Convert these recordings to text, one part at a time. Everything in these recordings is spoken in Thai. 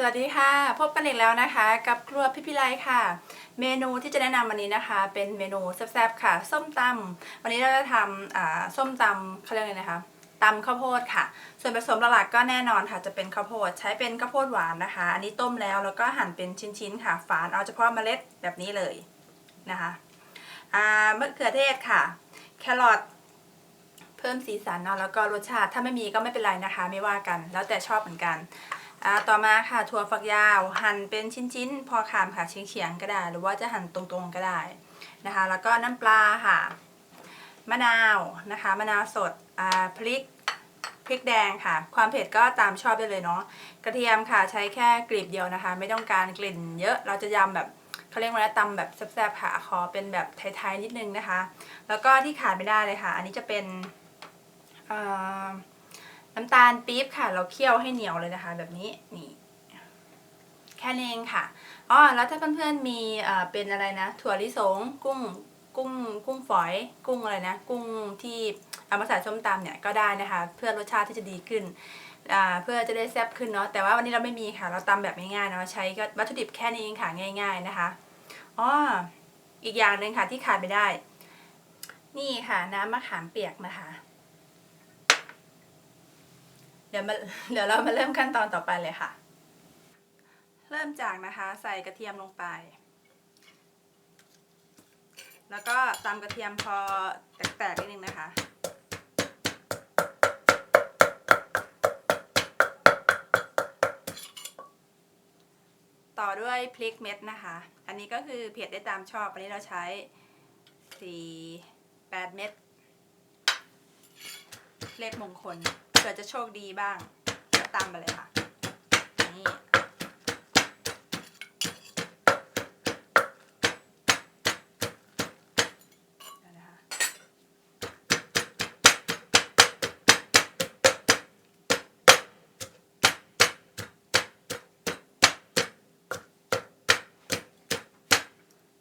สวัสดีค่ะ พบกันอีกแล้วนะคะ กับครัวพี่พิไลค่ะ เมนูที่จะแนะนำวันนี้นะคะ เป็นเมนูแซ่บๆค่ะ ส้มตำวันนี้เราจะทำอ่าส้มตำเขาเรียกอะไรนะคะตำข้าวโพดค่ะ ส่วนผสมหลักๆก็แน่นอนค่ะ จะเป็นข้าวโพดใช้เป็นข้าวโพดหวานนะคะ อันนี้ต้มแล้วแล้วก็หั่นเป็นชิ้นๆค่ะ ฝานเอาเฉพาะเมล็ดแบบนี้เลยนะคะมะเขือเทศค่ะ แครอทเพิ่มสีสันเนาะแล้วก็รสชาติถ้าไม่มีก็ไม่เป็นไรนะคะ ไม่ว่ากัน แล้วแต่ชอบเหมือนกัน อ่าต่อมาค่ะถั่วฝักยาว หั่นเป็นชิ้นๆ พอขามค่ะเฉียงๆก็ได้ หรือว่าจะหั่นตรงๆก็ได้นะคะ แล้วก็น้ำปลาค่ะ มะนาวนะคะมะนาวสดอ่าพริกพริกแดงค่ะ ความเผ็ดก็ตามชอบได้เลยเนาะกระเทียมค่ะใช้แค่กลีบเดียวนะคะ ไม่ต้องการกลิ่นเยอะเราจะยำแบบเขาเรียกว่าตำแบบแซ่บๆค่ะขอเป็นแบบไทยๆนิดนึงนะคะ แล้วก็ที่ขาดไม่ได้เลยค่ะ อันนี้จะเป็นอ่า น้ำตาลปี๊บค่ะ เราเคี่ยวให้เหนียวเลยนะคะ แบบนี้นี่แค่นี้เองค่ะอ๋อแล้วถ้าเพื่อนๆมีอ่าเป็นอะไรนะ ถั่วลิสงกุ้งกุ้งกุ้งฝอยกุ้งอะไรนะ กุ้งที่เอามาใส่ส้มตำเนี่ยก็ได้นะคะ เพื่อรสชาติที่จะดีขึ้นเพื่อจะได้แซ่บขึ้นเนาะแต่ว่าวันนี้เราไม่มีค่ะ เราตำแบบง่ายๆเนาะใช้ก็วัตถุดิบแค่นี้เองค่ะง่าย ๆนะคะอ๋ออีกอย่างหนึ่งค่ะที่ขาดไม่ได้ นี่ค่ะน้ำมะขามเปียกนะคะ เดี๋ยวมาเดี๋ยวเรามาเริ่มขั้นตอนต่อไปเลยค่ะ เริ่มจากนะคะใส่กระเทียมลงไป แล้วก็ตำกระเทียมพอแตกๆนิดนึงนะคะต่อด้วยพริกเม็ดนะคะ อันนี้ก็คือเผ็ดได้ตามชอบ อันนี้เราใช้สี่แปดเม็ด เลขมงคล เผื่อจะโชคดีบ้างก็ตามไปเลยค่ะนี่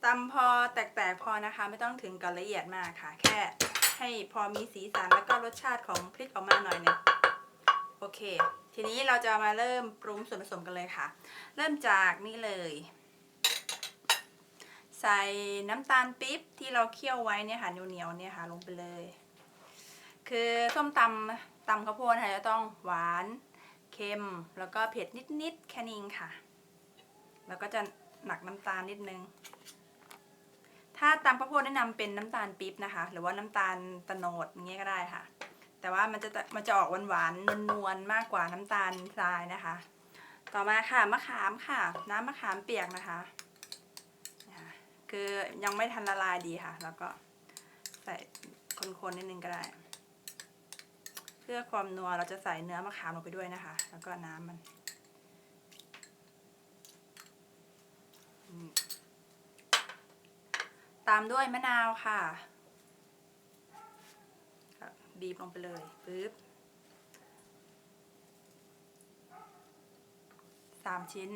ตำพอแตกๆพอนะคะ ไม่ต้องถึงกับละเอียดมากค่ะ แค่ให้พอมีสีสันแล้วก็รสชาติของพริกออกมาหน่อยนึง เค ทีนี้เราจะมาเริ่มปรุงส่วนผสมกันเลยค่ะ เริ่มจากนี่เลย ใส่น้ำตาลปี๊บที่เราเคี่ยวไว้เนี่ยค่ะเหนียวๆเนี่ยค่ะ ลงไปเลย คือส้มตำตำข้าวโพดค่ะจะต้องหวานเค็มแล้วก็เผ็ดนิดๆแค่นี้ค่ะ แล้วก็จะหนักน้ำตาลนิดนึง ถ้าตำข้าวโพดแนะนำเป็นน้ำตาลปี๊บนะคะ หรือว่าน้ำตาลตะโนดอย่างเงี้ยก็ได้ค่ะ แต่ว่ามันจะมันจะออกหวานๆนนวลๆมากกว่าน้ำตาลทรายนะคะ ต่อมาค่ะมะขามค่ะ น้ำมะขามเปียกนะคะ คือยังไม่ทันละลายดีค่ะ แล้วก็ใส่คนๆนิดนึงก็ได้ เพื่อความนัวเราจะใส่เนื้อมะขามลงไปด้วยนะคะ แล้วก็น้ำมันตามด้วยมะนาวค่ะ บีบลงไปเลยปึ๊บสามชิ้น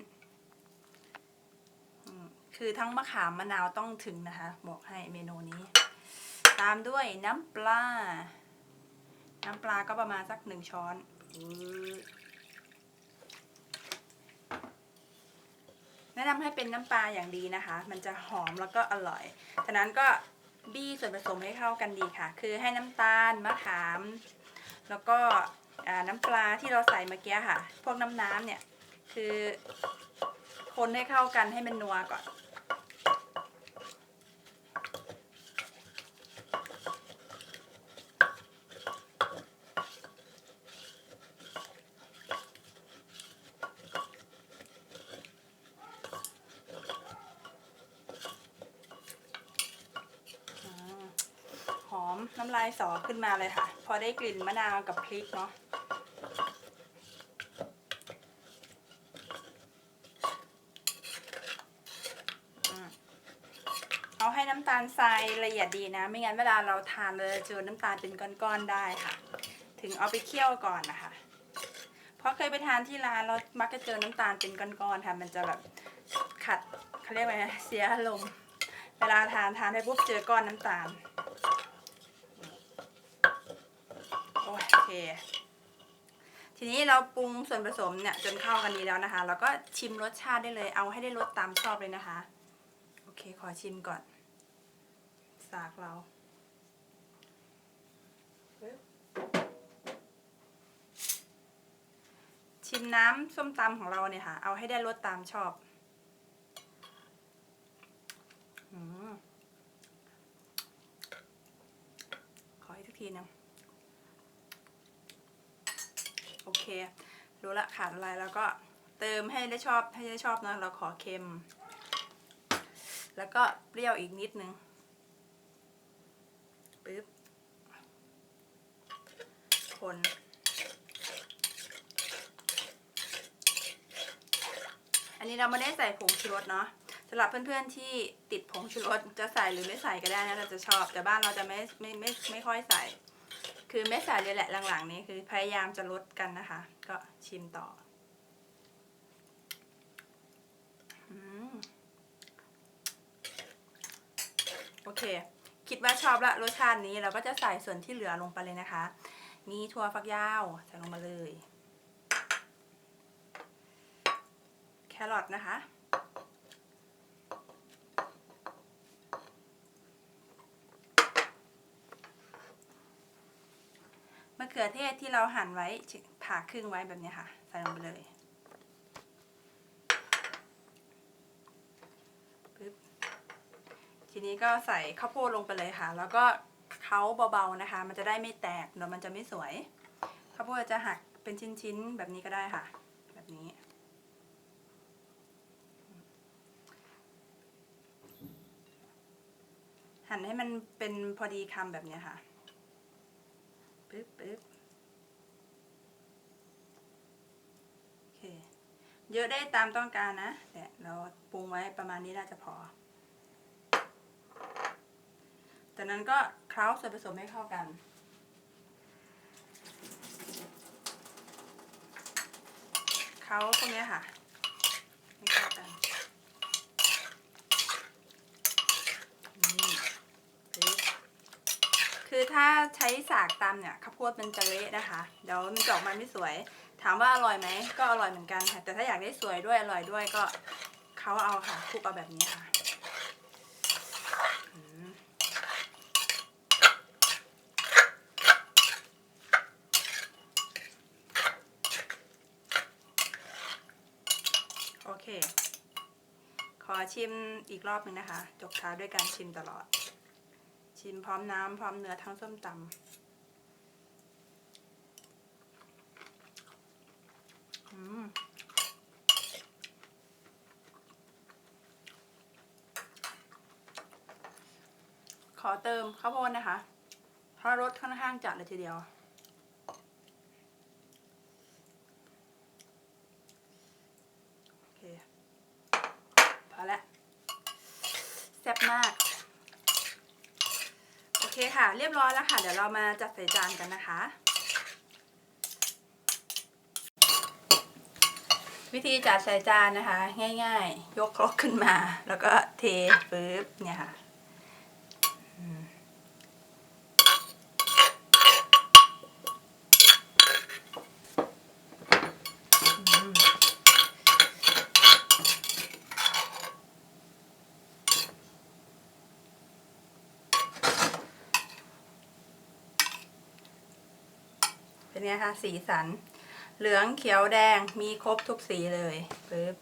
คือทั้งมะขามมะนาวต้องถึงนะคะ บอกให้เมนูนี้ ตามด้วยน้ำปลา น้ำปลาก็ประมาณสักหนึ่งช้อนแนะนำให้เป็นน้ำปลาอย่างดีนะคะ มันจะหอมแล้วก็อร่อย ฉะนั้นก็ บี้ส่วนผสมให้เข้ากันดีค่ะ คือให้น้ำตาลมะขาม แล้วก็น้ำปลาที่เราใส่เมื่อกี้ค่ะ พวกน้ำน้ำเนี่ย คือคนให้เข้ากันให้มันนัวก่อน อ่าหอม น้ำลายสอขึ้นมาเลยค่ะ พอได้กลิ่นมะนาวกับพริกเนาะเอาให้น้ำตาลทรายละเอียดดีนะ ไม่งั้นเวลาเราทานเราจะเจอน้ำตาลเป็นก้อนๆได้ค่ะ ถึงเอาไปเคี่ยวก่อนนะคะเพราะเคยไปทานที่ร้านเรามักจะเจอน้ำตาลเป็นก้อนๆค่ะ มันจะแบบขัดเขาเรียกว่าไงเสียอารมณ์เวลาทานทานไปปุ๊บเจอก้อนน้ำตาล โอเค ทีนี้เราปรุงส่วนผสมเนี่ยจนเข้ากันดีแล้วนะคะ แล้วก็ชิมรสชาติได้เลย เอาให้ได้รสตามชอบเลยนะคะ โอเค ขอชิมก่อน สากเรา ชิมน้ำส้มตำของเราเนี่ยค่ะ เอาให้ได้รสตามชอบอขออีกสักทีนึง โอเค รู้ละขาดอะไรแล้วก็เติมให้ได้ชอบให้ได้ชอบนะเราขอเค็ม แล้วก็เปรี้ยวอีกนิดนึงปึ๊บคนอันนี้เราไม่ได้ใส่ผงชูรสเนาะสำหรับเพื่อนๆที่ติดผงชูรสจะใส่หรือไม่ใส่ก็ได้นะเราจะชอบ แต่บ้านเราจะไม่ไม่ไม่ไม่ค่อยใส่ คือไม่ใส่เลยแหละหลังๆ นี้คือพยายามจะลดกันนะคะ ก็ชิมต่อโอเค คิดว่าชอบละรสชาตินี้เราก็จะใส่ส่วนที่เหลือลงไปเลยนะคะ มีถั่วฝักยาวใส่ลงมาเลย แครอทนะคะ เขือเทศที่เราหั่นไว้ผ่าครึ่งไว้แบบนี้ค่ะ ใส่ลงไปเลยปึ๊บทีนี้ก็ใส่ข้าวโพดลงไปเลยค่ะ แล้วก็เค้าเบาๆนะคะ มันจะได้ไม่แตกเดี๋ยวมันจะไม่สวยข้าวโพดจะหักเป็นชิ้นๆแบบนี้ก็ได้ค่ะ แบบนี้หั่นให้มันเป็นพอดีคำแบบนี้ค่ะ ปึ๊บปึ๊บโอเค เยอะได้ตามต้องการนะแต่เราปรุงไว้ประมาณนี้น่าจะพอ จากนั้นก็เคล้าส่วนผสมให้เข้ากัน เคล้าพวกนี้ค่ะ ให้เข้ากันนี่ปึ๊บ คือถ้าใช้สากตำเนี่ยข้าวโพดมันจะเละนะคะ เดี๋ยวมันจะออกมาไม่สวย ถามว่าอร่อยไหมก็อร่อยเหมือนกันค่ะ แต่ถ้าอยากได้สวยด้วยอร่อยด้วยก็เขาเอาค่ะคลุกเอาแบบนี้ค่ะโอเค ขอชิมอีกรอบหนึ่งนะคะจบท้าด้วยการชิมตลอด ชิมพร้อมน้ำพร้อมเนื้อทั้งส้มตำขอเติมข้าวโพดนะคะ เพราะรสค่อนข้างจัดเลยทีเดียว โอเค พอแล้วแซ่บมาก โอเคค่ะ เรียบร้อยแล้วค่ะ เดี๋ยวเรามาจัดใส่จานกันนะคะ วิธีจัดใส่จานนะคะ ง่ายๆ ยกครกขึ้นมา แล้วก็เทปึ๊บเนี่ยค่ะ เป็นไงคะสีสัน เหลืองเขียวแดงมีครบทุกสีเลยปึ๊บ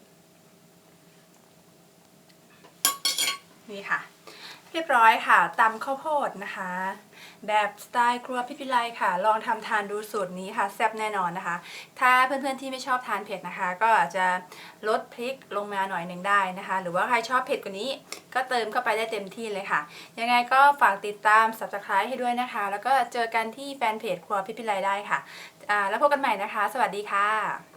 นี่ค่ะ เรียบร้อยค่ะตำข้าวโพดนะคะ แบบสไตล์ครัวพิพิไลค่ะ ลองทำทานดูสูตรนี้ค่ะ แซ่บแน่นอนนะคะ ถ้าเพื่อนๆที่ไม่ชอบทานเผ็ดนะคะ ก็อาจจะลดพริกลงมาหน่อยหนึ่งได้นะคะ หรือว่าใครชอบเผ็ดกว่านี้ ก็เติมเข้าไปได้เต็มที่เลยค่ะ ยังไงก็ฝากติดตาม subscribe ให้ด้วยนะคะ แล้วก็เจอกันที่แฟนเพจครัวพิพิไลได้ค่ะอ่าแล้วพบกันใหม่นะคะ สวัสดีค่ะ